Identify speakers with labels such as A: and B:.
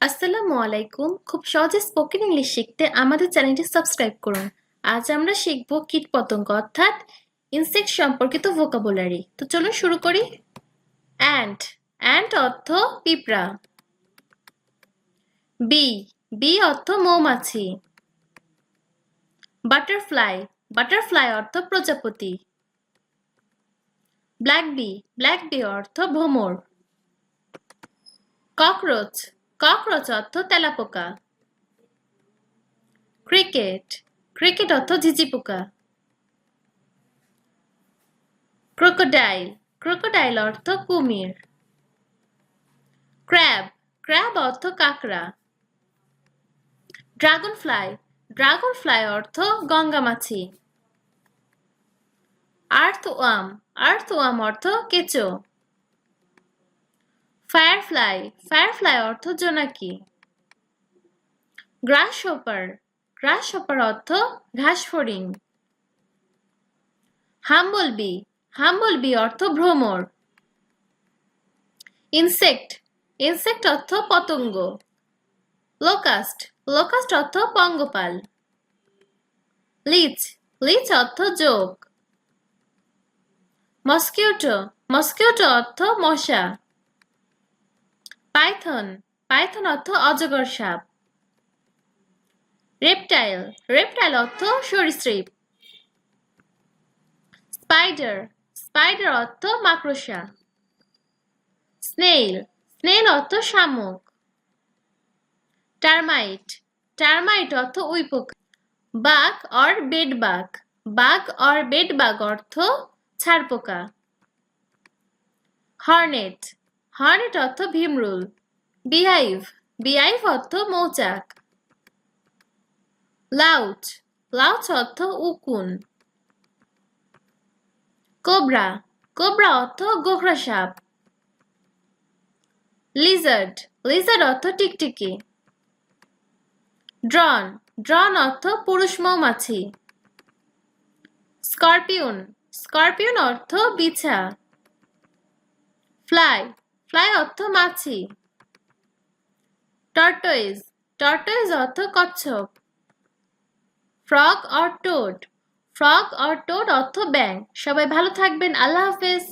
A: আসসালামু আলাইকুম। খুব সহজে স্পোকেন ইংলিশ শিখতে আমাদের চ্যানেলটি সাবস্ক্রাইব করুন। আজ আমরা শিখব কীটপতঙ্গ অর্থাৎ ইনসেক্ট সম্পর্কিত ভোকাবুলারি তো চলুন শুরু করি। অ্যান্ট অ্যান্ট অর্থ পিঁপড়া। বি বি অর্থ মৌমাছি। বাটারফ্লাই বাটারফ্লাই অর্থ প্রজাপতি। ব্ল্যাক বি ব্ল্যাক বি অর্থ ভ্রমর। ককরোচ ককরোচ অর্থ তেলাপোকা। ক্রিকেট ক্রিকেট অর্থ ঝিঝি পোকা ক্রোকোডাইল ক্রোকোডাইল অর্থ কুমির। ক্র্যাব ক্র্যাব অর্থ কাঁকড়া। ড্রাগন ফ্লাই ড্রাগন ফ্লাই অর্থ গঙ্গামাছি। আর্থ ওয়াম আর্থ ওয়াম অর্থ কেঁচো। ফায়ারফ্লাই ফায়ারফ্লাই অর্থ জোনাকি। গ্রাস হোপার গ্রাস হোপার অর্থ ঘাস ফড়িং হাম্বলবি হাম্বলবি অর্থ ভ্রমর। ইনসেক্ট ইনসেক্ট অর্থ পতঙ্গ। লোকাস্ট লোকাস্ট অর্থ পঙ্গপাল। লিচ লিচ অর্থ যোগ। মস্কিউটো মস্কিউটো অর্থ মশা। পাইথন পাইথন অর্থ অজগর সাপ। রেপটাইল রেপটাইল অর্থ সরীসৃপ। স্পাইডার স্পাইডার অর্থ মাকড়সা। স্নেইল স্নেইল অর্থ শামুক। টার্মাইট টার্মাইট অর্থ উইপোকা বাঘ অর বেড বাঘ বাঘ অর বেড বাঘ অর্থ ছাড়পোকা। হর্নেট হর্নেট অর্থ ভীমরুল। বিহাইভ বিহাইভ অর্থ মৌচাক। লাউচ। লাউচ অর্থ উকুন। কোবরা। কোবরা অর্থ গোখরা সাপ। লিজার্ড। লিজার্ড অর্থ টিকটিকি। ড্রন। ড্রন অর্থ পুরুষ মৌমাছি। স্করপিয়ন। স্করপিয়ন অর্থ বিছা। ফ্লাই। ফ্লাই অর্থ মাছি। টর্টোইজ টর্টোইজ অর্থ কচ্ছপ। Frog or toad frog or toad অর্থ ব্যাং সবাই ভালো থাকবেন, আল্লাহ হাফেজ।